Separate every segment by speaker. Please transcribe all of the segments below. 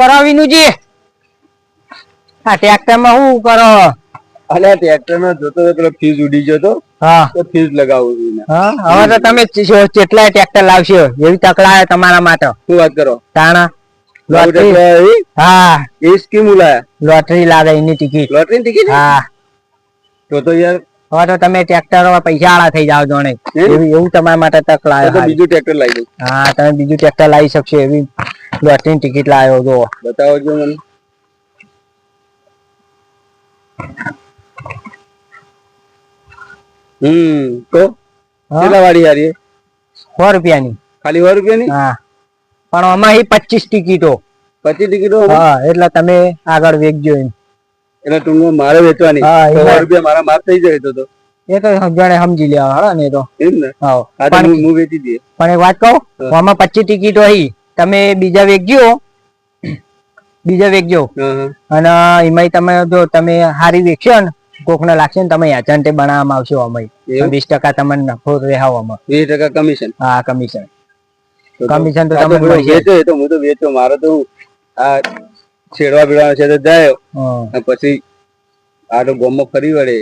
Speaker 1: કરો વિનુજી આ ટ્રેક્ટરમાં શું કરો?
Speaker 2: અને ટ્રેક્ટર નો જોતો તો પેલો ફ્યુઝ ઉડી ગયો તો
Speaker 1: હા.
Speaker 2: તો ફ્યુઝ લગાવું
Speaker 1: હા હવે તો તમે કેટલા ટ્રેક્ટર લાવશો? એવી તકલા તમારા માટે.
Speaker 2: શું વાત કરો?
Speaker 1: તાણા લોટરી. હા.
Speaker 2: એ સ્કીમ ઉલાયા
Speaker 1: લોટરી લાગે એની ટિકિટ
Speaker 2: લોટરી ટિકિટ
Speaker 1: હા.
Speaker 2: તો તો યાર
Speaker 1: હવે તો તમે ટ્રેક્ટર પૈસા આળા થઈ જાવ જોણે. એવું તમારા માટે તક લાવ્યો
Speaker 2: બીજું ટ્રેક્ટર લાવી
Speaker 1: હા તમે બીજું ટ્રેક્ટર લાવી શકશો એવી. લોટરી ટિકિટ લાવ્યો જો.
Speaker 2: બતાવો જો મને. હમ તો? કેટલા વાળી હારી?
Speaker 1: સો રૂપિયાની.
Speaker 2: ખાલી સો રૂપિયાની?
Speaker 1: હા. પણ આમાં એ પચીસ ટિકિટો
Speaker 2: પચીસ ટિકિટો
Speaker 1: હા એટલે તમે આગળ વેચજો એમ.
Speaker 2: એટલે ટૂંકમાં મારે વેચવાની.
Speaker 1: હા,
Speaker 2: સો રૂપિયા મારા માફ થઈ જાય તો
Speaker 1: એ તો જાણે સમજી લેવા હળો ને તો.
Speaker 2: એમ ને?
Speaker 1: હા
Speaker 2: હું હું વેચી દઈએ.
Speaker 1: પણ એક વાત કહું
Speaker 2: હા.
Speaker 1: આમાં પચીસ ટિકિટો હી. તમે બીજા વેચજો બીજા વેચજો
Speaker 2: હા હા.
Speaker 1: અને એમાંય તમે જો તમે હારી વેચશો ને કોકને લાગશે ને તમે એજન્ટે બનાવવામાં આવશો અમે વીસ ટકા તમને નફો રહેવામાં
Speaker 2: વીસ ટકા કમિશન?
Speaker 1: હા કમિશન. કમિશન તો મળશે.
Speaker 2: વેચો એ તો હું તો વેચો. મારો તો આ છેડવા બેડવા છે તો જાય. પછી આ તો ગોમમાં ફરી વળે.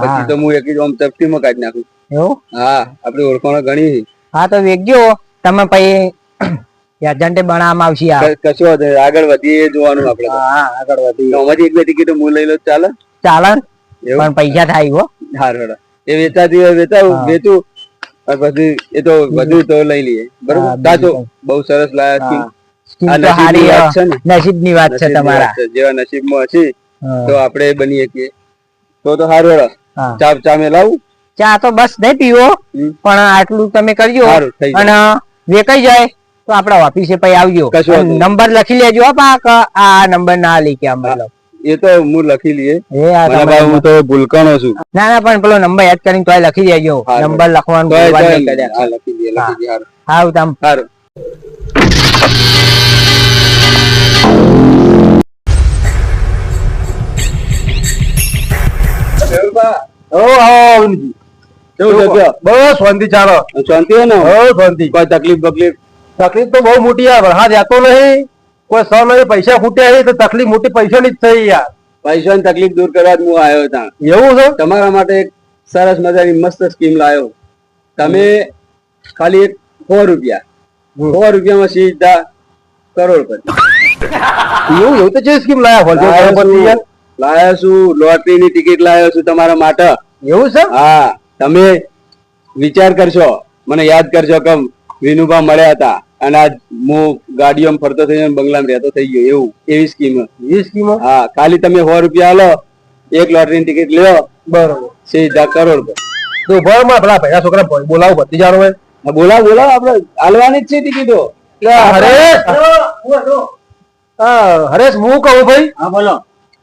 Speaker 2: પછી તો હું એક જ આમ ચપટીમાં કાઢી નાખું.
Speaker 1: એવું?
Speaker 2: હા આપડે ઓળખાણો ઘણી
Speaker 1: હા તો વેચજો તમે પછી એજન્ટે બનાવવામાં આવશે આ.
Speaker 2: કશું આગળ વધીએ જોવાનું આપણે
Speaker 1: હા આગળ વધીએ.
Speaker 2: તો એક બે ટિકિટ હું લઈ લો ચાલે?
Speaker 1: ચાલે? પણ પૈસા થાય હો.
Speaker 2: હાર. એ વેચાતી હોય વેચાવું વેચું પછી એ તો વધુ તો લઈ લઈએ. બરોબર?
Speaker 1: બીજું
Speaker 2: બહુ સરસ લાયા છે. છે ને?
Speaker 1: વાત છે તમારા.
Speaker 2: જેવા નસીબ નસીબમાં હશે. તો આપણે બની શકીએ. તો તો સારું હેડો ચા ચા મેં લાવું?
Speaker 1: ચા તો બસ નહીં પીવો. પણ આટલું તમે કરજો. અને વેકાઈ જાય. તો આપડા ઓફિસે પછી આવજો. નંબર લખી લેજો પાક. આ નંબર ના લઈ કે આમ
Speaker 2: એ તો હું લખી લઈએ. હું તો ભૂલકાણો છું.
Speaker 1: ના ના પણ પેલો નંબર યાદ કરીને તોય લખી દેજો. નંબર લખવાનું હારું. તમ.
Speaker 2: કયો?
Speaker 3: બસ શાંતિ ચાલો.
Speaker 2: શાંતિ હોય ને?
Speaker 3: શાંતિ.
Speaker 2: કોઈ તકલીફ બકલીફ?
Speaker 3: તકલીફ તો બહુ મોટી યાર વરસાદ જતો નહીં. કોઈ સો નહીં પૈસા ફૂટ્યા છે તો તકલીફ મોટી પૈસાની જ થઈ યાર.
Speaker 2: પૈસાની તકલીફ દૂર કરવા જ હું આવ્યો ત્યાં
Speaker 3: એવું છે?
Speaker 2: તમારા માટે એક સરસ મજાની મસ્ત સ્કીમ લાવ્યો તમે ખાલી એક સો રૂપિયા. સો રૂપિયામાં સીધા કરોડપતિ.
Speaker 3: એવું એવું તો જે સ્કીમ લાયા હોય
Speaker 2: લાયા છું. લોટરીની ટિકિટ લાવ્યો છું તમારા માટે.
Speaker 3: એવું છે?
Speaker 2: હા તમે વિચાર કરશો. મને યાદ કરશો કે વિનુભા મળ્યા હતા. અને આજ હું ગાડીઓમાં ફરતો થઈ બંગલામાં રહેતો થઈ ગયો એવું એવી સ્કીમ
Speaker 3: એવી સ્કીમ
Speaker 2: હા ખાલી તમે સો રૂપિયા લો એક લોટરીની ટિકિટ લ્યો
Speaker 3: બરોબર.
Speaker 2: સીધા કરોડ
Speaker 3: તો ભરમાં પેલા ભૈયા છોકરા બોલાવો બધી જાણો હોય.
Speaker 2: હા, બોલાવો બોલાવો આપણે હાલવાની જ છે ટિકિટો
Speaker 3: હરેશ હા. હરેશ હું કહું ભાઈ?
Speaker 1: હા બોલો.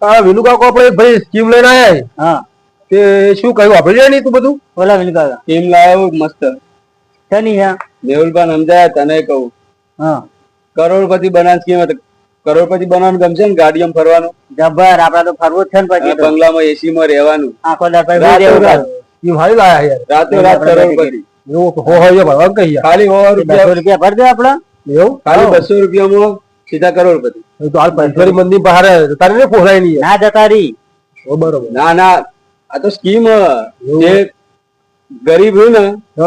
Speaker 3: હા વિનુ કાકો આપણે ભાઈ સ્કીમ લઈને આયા
Speaker 1: હા.
Speaker 3: તે શું કહ્યું? આપણે નહીં તું બધું?
Speaker 1: બોલા વિનકા
Speaker 2: સ્કીમ લાવ્યો મસ્ત.
Speaker 1: શની હા
Speaker 2: મેહુલભાઈ સમજાયા તને કહું.
Speaker 1: હા.
Speaker 2: કરોડપતિ બનાવ હતી. કરોડપતિ બનાવવાનું ગમશે ને ગાડીઓમાં ફરવાનું?
Speaker 1: જબર આપડા તો ફરવું જ છે ને
Speaker 2: પછી બંગલામાં એસી માં રહેવાનું.
Speaker 1: આખો
Speaker 2: રાતો રાત
Speaker 3: ભાઈ લાયા યાર.
Speaker 2: રાત કરોડપતિ.
Speaker 3: હો
Speaker 2: ખાલી સો રૂપિયા
Speaker 1: ભરજો આપડે
Speaker 3: એવું?
Speaker 2: ખાલી બસો રૂપિયામાં સીધા કરોડપતિ.
Speaker 3: તો હાલ મંદિર બહાર તારે ને પોસાય નહીં
Speaker 1: ના જતા રહી.
Speaker 3: બરોબર.
Speaker 2: ના ના. આ તો સ્કીમ જે ગરીબ હોય ને.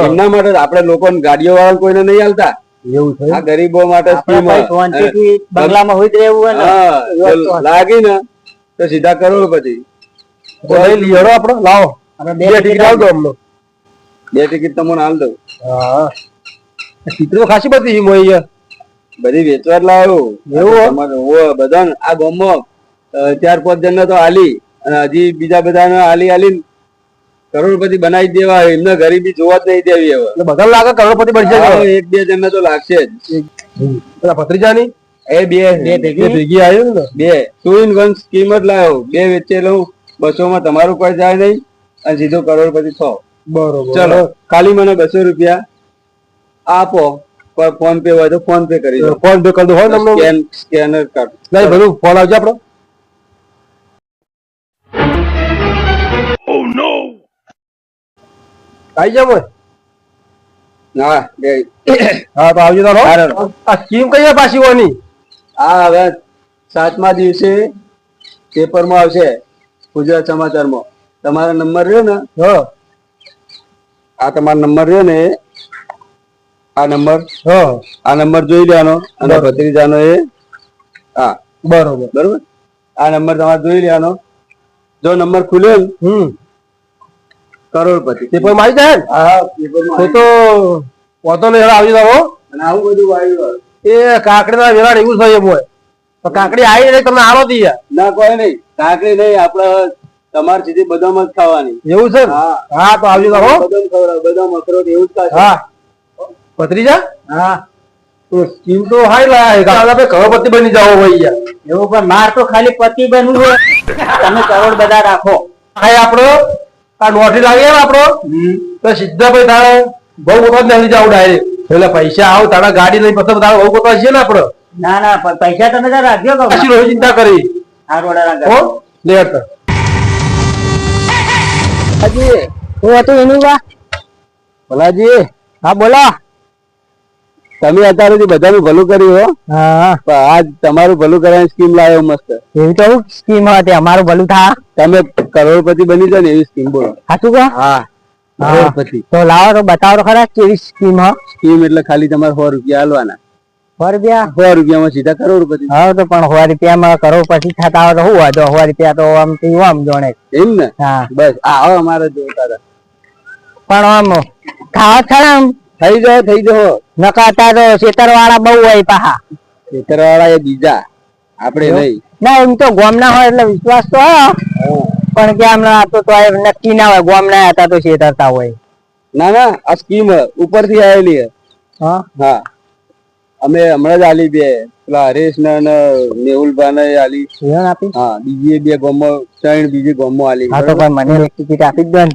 Speaker 2: એમના માટે આપણે લોકો ગાડીઓ વાળા કોઈને નહીં હાલતા.
Speaker 3: એવું છે?
Speaker 2: આ ગરીબો માટે સ્કીમ
Speaker 1: બંગલામાં હોય
Speaker 2: તો તો લાગી ને તો સીધા કરો
Speaker 3: પછી લઈ લઈએ લાવો. બે ટિકિટ આલ દો અમને.
Speaker 2: બે ટિકિટ તમને હાલ દઉં.
Speaker 3: હા. ટિકિટો ખાસી બધી હિમ હોય
Speaker 2: બધી વેચવા લાવ્યો.
Speaker 3: એવું
Speaker 2: બધાને. આ ગામમાં ચાર પાંચ જણ તો હાલી. અને હજી બીજા બધા હાલી હાલી કરોડપતિ બનાવી દેવા એમને ગરીબી જોવા જ નહીં દેવી હવે.
Speaker 3: બધા લાગે કરોડપતિ બનશે
Speaker 2: એક બે જણને તો લાગશે જ.
Speaker 3: પેલા ભત્રીજાની?
Speaker 2: એ બે.
Speaker 1: બે ભેગી
Speaker 3: આવ્યું ને?
Speaker 2: બે. ટુ ઇન વન સ્કીમ જ લાવ્યો બે વેચેલું બસો માં તમારું કોઈ જાય નહીં અને સીધો કરોડપતિ છો.
Speaker 3: બરોબર.
Speaker 2: ચલો ખાલી મને બસો રૂપિયા આપો ફોન પે હોય તો ફોન પે કરી દો.
Speaker 3: ફોન પે કરી દો હોય ને
Speaker 2: સ્કેન સ્કેનર કાર્ડ
Speaker 3: નહીં બધું ફોન આવજો આપણો આઈ જાવ હોય
Speaker 2: હા
Speaker 3: તો આવજો તારો. આ સ્કીમ કઈ પાછી હોની
Speaker 2: આ હવે સાતમા દિવસે પેપરમાં આવશે ગુજરાત સમાચારમાં. તમારો નંબર રહ્યો ને?
Speaker 3: હ.
Speaker 2: આ તમારો નંબર રહ્યો ને આ નંબર?
Speaker 3: હ.
Speaker 2: આ નંબર જોઈ લેવાનો અને. ભત્રીજાનો એ. હા.
Speaker 3: બરોબર.
Speaker 2: બરોબર? આ નંબર તમારે જોઈ લેવાનો. જો નંબર ખુલ્યો ને
Speaker 3: હમ.
Speaker 2: કરોડપતિ.
Speaker 3: પેપરમાં આવી જાય ને
Speaker 2: હા પેપરમાં
Speaker 3: તો તો પોતો ને હેડો આવી જાવ
Speaker 2: અને આવું બધું આવ્યું
Speaker 3: એ કાકડીના વેરાણ એવું થાય એમ તો કાકડી આવી નહીં તમે આલો દી
Speaker 2: ના કોઈ નહીં. કાકડી નહીં આપડે તમારી સીધી બદામ જ ખાવાની.
Speaker 3: એવું છે? ને?
Speaker 2: હા.
Speaker 3: હા તો આવી જાવ હો.
Speaker 2: બદામ ખવડાવ. બદામ અખરોટ એવું જ ખાશે.
Speaker 3: હા. ભત્રીજા?
Speaker 2: હા.
Speaker 3: તો સ્કીમ તો હાઈ લાયા કરોડપતિ બની જાવ ભાઈ યાર.
Speaker 1: એવું પણ માર તો ખાલી પતિ બનવું હોય. તમે કરોડ બધા રાખો.
Speaker 3: હા આપણો. આ નોટરી લાગે ને આપણો. તો સીધા ભાઈ તારે બહુ મોટા જ નથી જાવ ડાયરેક્ટ એટલે પૈસા આવ તારા ગાડી લઈ પછી તારા બહુ મોટા છે ને આપડે
Speaker 1: ના ના પૈસા તમે તાર રાખજો
Speaker 3: પછી રોજ ચિંતા કરી.
Speaker 1: આ રોડા
Speaker 3: હો લે તો.
Speaker 1: હજી હું હતું એનું બા
Speaker 2: ભલાજી
Speaker 1: હા બોલો.
Speaker 2: તમે અત્યારે બધાનું ભલું કર્યું હો
Speaker 1: હા.
Speaker 2: પણ આજ તમારું ભલું કરવાની સ્કીમ લાવ્યો મસ્ત.
Speaker 1: એવી તો સ્કીમ હતી અમારું ભલું થા.
Speaker 2: તમે કરોડપતિ બની જાવ ને એવી સ્કીમ બોલો.
Speaker 1: સાચું કહો?
Speaker 2: હા કરોડપતિ.
Speaker 1: તો લાવો તો બતાવો ખરા કેવી સ્કીમ હો?
Speaker 2: સ્કીમ એટલે ખાલી તમારે સો રૂપિયા હાલવાના
Speaker 1: સો રૂપિયા?
Speaker 2: સો રૂપિયામાં સીધા કરોડપતિ.
Speaker 1: હા તો પણ સો રૂપિયામાં કરોડ પછી થતા હોય તો શું વાંધો? સો રૂપિયા તો આમ થી આમ જોણે.
Speaker 2: એમ ને?
Speaker 1: હા.
Speaker 2: બસ આવો અમારે જોતા હતા
Speaker 1: પણ આમ ખાવા ખરા
Speaker 2: થઈ જાઓ થઈ જાઓ
Speaker 1: નકાતા તો ખેતર વાળા બહુ હોય પાહા.
Speaker 2: ખેતરવાળા એ બીજા. આપણે નહીં.
Speaker 1: ના એમ તો ગોમ ના હોય એટલે વિશ્વાસ તો પણ કે આમ ના તો નક્કી ના હોય. ગોમ ના હતા તો છેતરતા હોય.
Speaker 2: ના ના આ સ્કીમ ઉપરથી આવેલી
Speaker 1: હા.
Speaker 2: હા? અમે હમણાં જ આલી બે. પેલા હરેશ ને મેહુલભા ને આલી.
Speaker 1: આપી?
Speaker 2: હા બીજી બે ગોમો ત્રણ બીજી ગોમો આલી.
Speaker 1: હા તો? પણ મને ટિકિટ આપી જ દો ને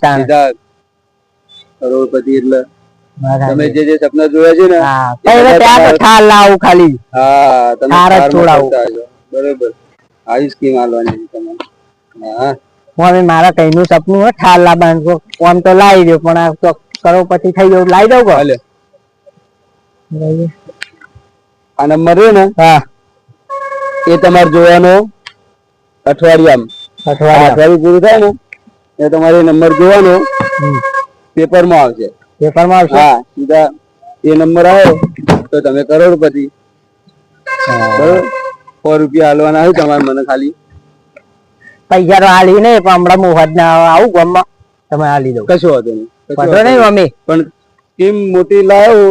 Speaker 2: કરોડપતિ એટલે. તમે જે જે સપના જોયા છે ને
Speaker 1: હા ત્યાં ઠાલ લાવું ખાલી.
Speaker 2: હા તમે
Speaker 1: જ છોડાવું.
Speaker 2: બરોબર. આવી સ્કીમ આલવાની છે તમારે. હા.
Speaker 1: હવે મારા કઈનું સપનું હોય ઠાર લાવવાનું આમ તો લાવી દઉં પણ આ તો કરોડપતિ થઈ ગયું લાવી દઉં કે
Speaker 2: હાલે. આ નંબર રહ્યો ને
Speaker 1: હા.
Speaker 2: એ તમારે જોવાનો અઠવાડિયામાં.
Speaker 1: અઠવાડિયા.
Speaker 2: અઠવાડિયું પૂરું થાય ને એ તમારે નંબર જોવાનો પેપરમાં આવશે.
Speaker 1: પેપરમાં આવશે?
Speaker 2: હા સીધા એ નંબર આવે તો તમે કરોડપતિ બરોબર? સો રૂપિયા હાલવાના હોય તમારે મને ખાલી.
Speaker 1: પૈસા તો હાલી નહીં પણ હમણાં મોહદ હોદ ના આવું ગામમાં તમે હાલી દો.
Speaker 2: કશું વાંધો નહીં
Speaker 1: વાંધો નહીં. મમ્મી.
Speaker 2: પણ સ્કીમ મોટી લાવો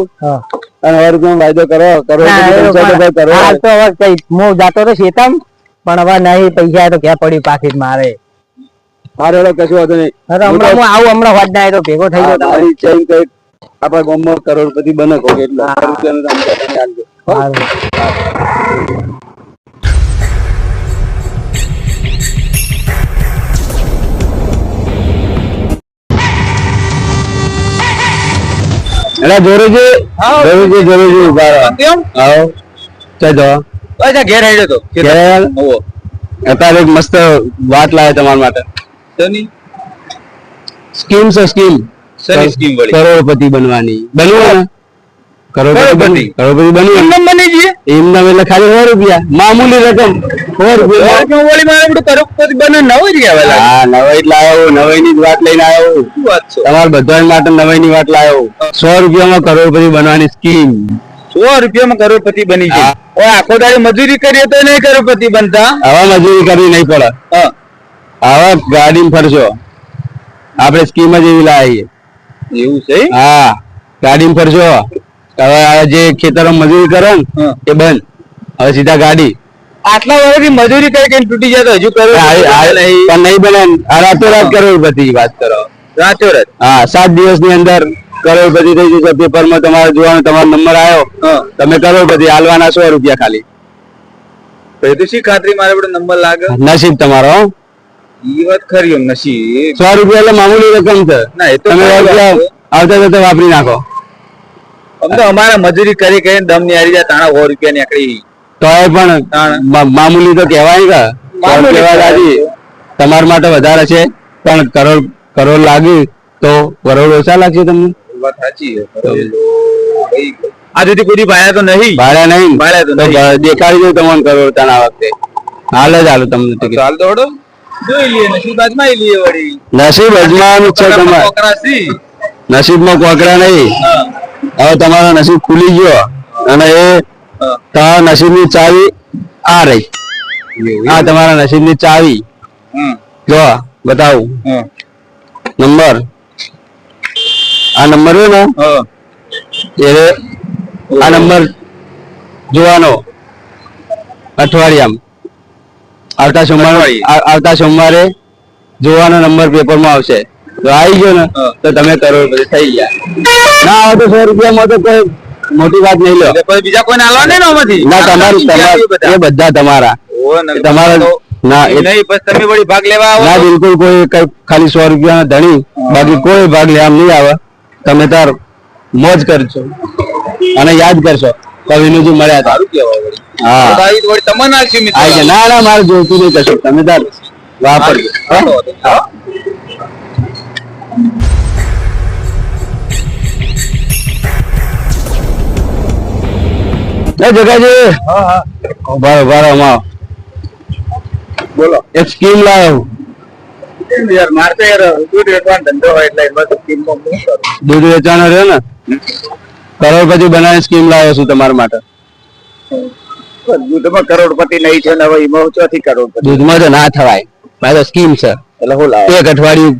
Speaker 2: અને હવે તમે વાયદો કરો કરો
Speaker 1: હાલ તો હવે હું જાતો તો શેતમ પણ હવે નહીં પૈસા તો ક્યાં પડ્યું પાકીટ મારે.
Speaker 2: હારે હેડો કશું વાંધો નહીં.
Speaker 1: હમણાં હું આવું હમણાં વાત ના તો ભેગો થઈ ગયો
Speaker 2: તમારી. ચેન કંઈક આપણા ગામમાં કરોડપતિ બને કહો એટલે. એલા જોરેજી. જોરેજી જોરેજી ઊભા રહો. આવો. ચાલ
Speaker 3: અચ્છા ઘેર હેડ્યો તો.
Speaker 2: કેરળ અત્યારે એક મસ્ત વાત લાવે તમારા માટે. સ્કીમ છે સ્કીમ.
Speaker 3: શેની સ્કીમ વળી?
Speaker 2: કરોડપતિ બનવાની. બનવા કરોડપતિ
Speaker 3: કરોડપતિ?
Speaker 2: બન- કરોડપતિ
Speaker 3: બની જઈએ?
Speaker 2: એમના એટલે ખાલી સો રૂપિયા. મામૂલી રકમ. સો રૂપિયા.
Speaker 3: વળી મારે બધું કરોડપતિ બને નવો જ કહેવાય
Speaker 2: હા નવાઈ એટલે આવ્યો નવાઈ ની વાત લઈને આવ્યો
Speaker 3: શું વાત છે?
Speaker 2: તમારા બધા માટે નવાઈ ની વાત લાવ્યો સો રૂપિયામાં કરોડપતિ બનવાની સ્કીમ.
Speaker 3: સો રૂપિયામાં કરોડપતિ બની. ઓય આખો દાડે મજૂરી કરીએ તો નહીં કરોડપતિ બનતા?
Speaker 2: હવે મજૂરી કરવી નહીં પડે.
Speaker 3: હા.
Speaker 2: હવે ગાડી ફરશો. આપણે સ્કીમ જ એવી લાવીએ.
Speaker 3: એવું છે
Speaker 2: હા ગાડી ફરશો. હવે જે ખેતરો મજૂરી કરો ને એ બંધ. હવે સીધા ગાડી.
Speaker 3: આટલા વર્ષથી મજૂરી કરી કઈ તૂટી જાય તો હજુ
Speaker 2: આ- પણ નહીં બને રાતોરાત કરોડપતિ વાત કરો.
Speaker 3: રાતો રાત
Speaker 2: હા સાત દિવસની અંદર કરોડપતિ થઈ જશે. પેપરમાં તમારે જોવાનો તમારો નંબર આવ્યો. તમે કરોડપતિ હાલવાના સો રૂપિયા ખાલી.
Speaker 3: તો શી ખાતરી મારે નંબર લાગે?
Speaker 2: નસીબ તમારો.
Speaker 3: ઈ વાત ખરી એમ નસીબ.
Speaker 2: સો રૂપિયા એટલે મામૂલી રકમ છે.
Speaker 3: ના એ તો
Speaker 2: તમે. આવતા જતા વાપરી નાખો.
Speaker 3: અમે તો અમારે મજૂરી કરી કરીને દમની હારી જાય તાણા સો રૂપિયા નીકળી
Speaker 2: તો પણ
Speaker 3: તાણ.
Speaker 2: મામૂલી તો કહેવાય કે
Speaker 3: મામૂલી
Speaker 2: કહેવાય. દાદી તમારા માટે વધારે છે પણ કરોડ કરોડ લાગી તો કરોડ ઓછા લાગશે તમને.
Speaker 3: વાત સાચી છે. આ સુધી કોઈ ભાડા તો નહીં.
Speaker 2: ભાડા નહીં.
Speaker 3: ભાડા તો
Speaker 2: દેખાડી દઉં તમને કરોડ તાના વખતે. હાલ જ હાલો તમને
Speaker 4: ચાલ દોડો જોઈ લઈએ નસીબ આજમાઈ લઈએ વળી.
Speaker 2: નસીબ અજમાવાનું છે તમારે. નસીબમાં કોકરા નહીં. હવે તમારો નસીબ ખુલી ગયો અને એ તમારા નસીબની ચાવી આ રહી. આ તમારા નસીબની ચાવી. જો બતાવું. નંબર. આ નંબર છે ને? એ આ નંબર જોવાનો. અઠવાડિયામાં. આવતા સોમવારે આવતા સોમવારે જોવાનો નંબર પેપરમાં આવશે. તો આવી ગયો ને તો તમે કરોડપતિ થઈ ગયા. ના આવે તો સો રૂપિયામાં તો કોઈ મોટી વાત નહીં લો.
Speaker 4: બીજા નહીં ને આમાંથી?
Speaker 2: ના તમારું તમારું એ બધા તમારા. તમારા ના એ
Speaker 4: નહીં પછી તમે વળી ભાગ લેવા આવો
Speaker 2: ના બિલકુલ કોઈ કઈ ખાલી સો રૂપિયા ધણી બાકી કોઈ ભાગ લેવા નહીં આવે. તમે તાર મોજ કરશો અને યાદ કરશો કવિનુજી મળ્યા હતા.
Speaker 4: સારું કહેવાય વળી.
Speaker 2: હા.
Speaker 4: તો.
Speaker 2: ના ના મારે જોતું નહીં કશું. તમે તાર વાપરજો. હા? એ જગાજી. ઊભા
Speaker 4: બોલો.
Speaker 2: એક સ્કીમ લાવ્યો
Speaker 4: યાર મારે તો યાર દૂધ વેચવાનો ધંધો હોય એટલે તો હું કરું?
Speaker 2: દૂધ વેચવાનો રહ્યો ને? કરોડપતિ બનાવી સ્કીમ લાવ્યો છું તમારા માટે.
Speaker 4: દૂધમાં કરોડપતિ નહીં છે ને હવે એમાં ચોથી કરોડપતિ?
Speaker 2: દૂધમાં તો ના થવાય. મારે તો સ્કીમ છે.
Speaker 4: એટલે હું લાવ?
Speaker 2: એક અઠવાડિયું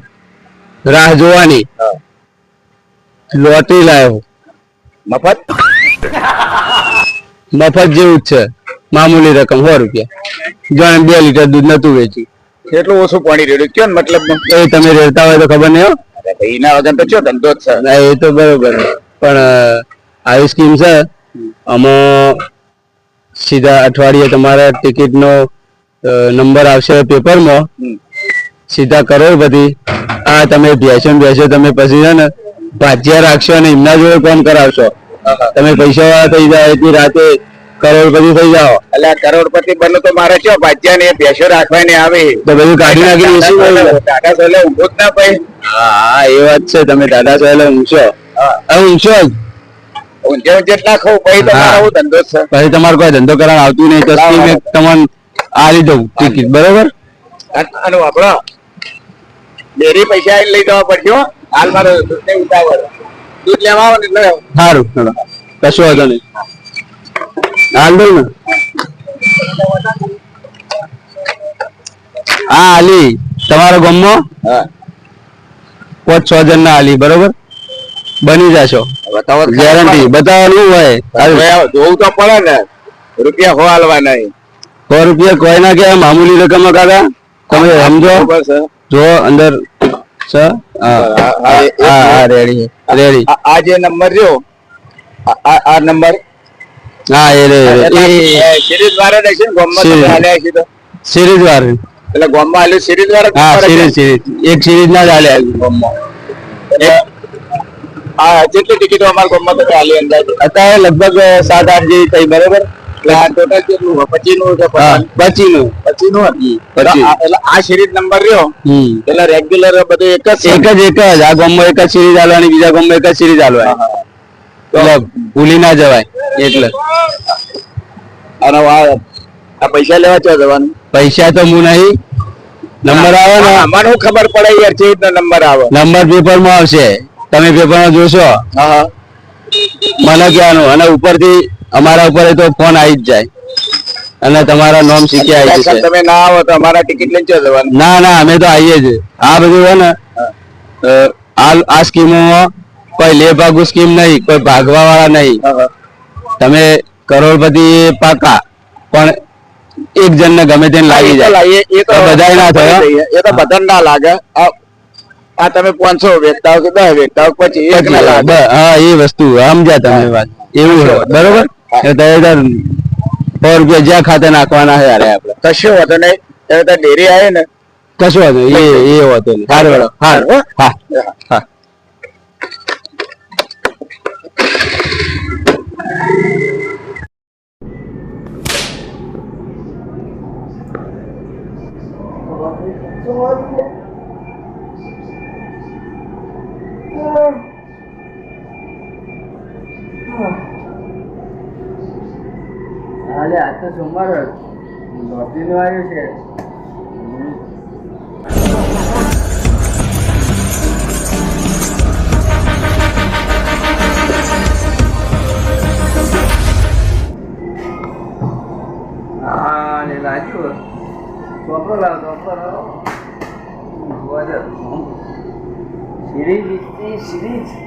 Speaker 2: રાહ જોવાની. લોટરી લાવ્યો
Speaker 4: મફત?
Speaker 2: મફત જેવું જ છે. મામૂલી રકમ સો રૂપિયા. જાણે બે લીટર દૂધ નતું વેચ્યું.
Speaker 4: એટલું ઓછું પાણી રેડ્યું? કયો મતલબ?
Speaker 2: એ તમે રેડતા હોય તો ખબર નહીં હો.
Speaker 4: એના વગર તો ચો ધંધો જ છે.
Speaker 2: ના, એ તો બરોબર પણ આવી સ્કીમ છે. આમાં સીધા અઠવાડિયે તમારા ટિકિટનો નંબર આવશે પેપરમાં. સીધા કરોડપતિ. આ તમે બેસો ને બેસો તમે પછી છે ને ભાજ્યા રાખશો અને એમના જોડે કામ કરાવશો. તમે પૈસા વાળા થઈ જાય એટલી રાતે કરોડપતિ થઈ જાઓ.
Speaker 4: એટલે કરોડપતિ બનો તો મારે ચો ભાજ્યા ને ભેંસો રાખવાની આવે?
Speaker 2: તો બધું કાઢી નાખી.
Speaker 4: ટાટા સોલે ઊંઘો જ ના ભાઈ
Speaker 2: હા એ વાત છે. તમે દાદા સોલે ઊંઘશો.
Speaker 4: ખાવું પછી
Speaker 2: તમારે કોઈ ધંધો કરવાનું આવતું નહીં તો સ્કીમ તમને આલી દઉં ટિકિટ બરોબર?
Speaker 4: અને ડેરી પૈસા લઈ જવા પડશે. હાલ મારો દૂધ ને ઉતાવળ. દૂધ લેવા આવો ને
Speaker 2: સારું કશું વાંધો નહીં. હાલ દઉં ને. હા આલી તમારો ગામમાં?
Speaker 4: હા.
Speaker 2: પાંચ છ જણ ના આલી બરોબર? બની જશો. ગેરંટી બતાવવાનું હોય.
Speaker 4: જોવું તો પડે ને. રૂપિયા હો હાલવા નહીં.
Speaker 2: સો રૂપિયા કોઈ ના કે મામૂલી રકમ કાકા? તમે સમજો. જો અંદર રેડી રેડી
Speaker 4: આ- જે નંબર રહ્યો આ- નંબર.
Speaker 2: હા એ રે
Speaker 4: સિરીઝ વાળા છે ગામમાં. છે તો.
Speaker 2: સિરીઝ વાર
Speaker 4: એટલે ગામમાં હાલ્યું સિરીઝ વાળા
Speaker 2: હા સિરીઝ સિરીઝ એક સિરીઝ ના ચાલે ગામમાં.
Speaker 4: આ જેટલી ટિકિટો અમારા ગામમાં તમે હાલી અંદાજે.
Speaker 2: અત્યારે લગભગ સાત આઠ જેવી થઈ બરોબર?
Speaker 4: ટોટલ કેટલું પચીસનું છે
Speaker 2: હા પચી નું
Speaker 4: પચીસ એટલે આ સિરીઝ નંબર રહ્યો એટલે રેગ્યુલર બધું એક જ
Speaker 2: એક જ એક જ. આ ગામમાં એક જ સિરીઝ હાલવાની બીજા ગામમાં એક જ સિરીઝ હાલવાની. ભૂલી ના જવાય એટલે.
Speaker 4: અને આ પૈસા લેવા ચો જવાનું?
Speaker 2: પૈસા તો હું નહીં. નંબર આવે ને.
Speaker 4: અમારે ખબર પડે યાર રીતનો નંબર આવે.
Speaker 2: નંબર પેપરમાં આવશે. તમે પેપરમાં જોશો મને કહેવાનું અને ઉપરથી અમારા ઉપર તો ફોન આવી જ જાય. અને તમારા નોમ શીખી આવી જશે.
Speaker 4: તમે ના આવો તો અમારા ટિકિટ લઈ ચો
Speaker 2: ના ના અમે તો આવીએ જ. આ બધું ને આ આ સ્કીમોમાં કોઈ લે ભાગુ સ્કીમ નહીં કોઈ ભાગવા વાળા નહીં તમે કરોડપતિ પાકા પણ એક જણ ને ગમે તેને લાગી જાય.
Speaker 4: એ તો
Speaker 2: તો ના થાય,
Speaker 4: એ તો બધા ના લાગે. આ તમે પાંચસો વેચતા કે દસ વેચતા પછી એક ના લાગે.
Speaker 2: હા એ વસ્તુ સમજ્યા તમે વાત એવું બરોબર? તમે સો રૂપિયા જ્યાં ખાતે નાખવાના છે અરે આપણે.
Speaker 4: કશો વાંધો નહીં. હવે ત્યાં ડેરી આવે ને.
Speaker 2: કશું વાંધો એ એ હોતો નહીં. સારું હેડો. હા
Speaker 4: હો?
Speaker 2: હા હા
Speaker 1: હાલે આ તો સોમવાર
Speaker 2: લોટરીનું આવ્યું છે. લાગ્યું ચોપડો લાવ ચોપડો લાવ સિરીઝ સિરીઝ.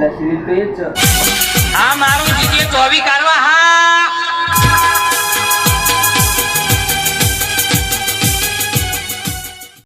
Speaker 2: એટલે સિરીઝ તો
Speaker 1: આ મારું જીજે ચોવી કાઢવા. હા.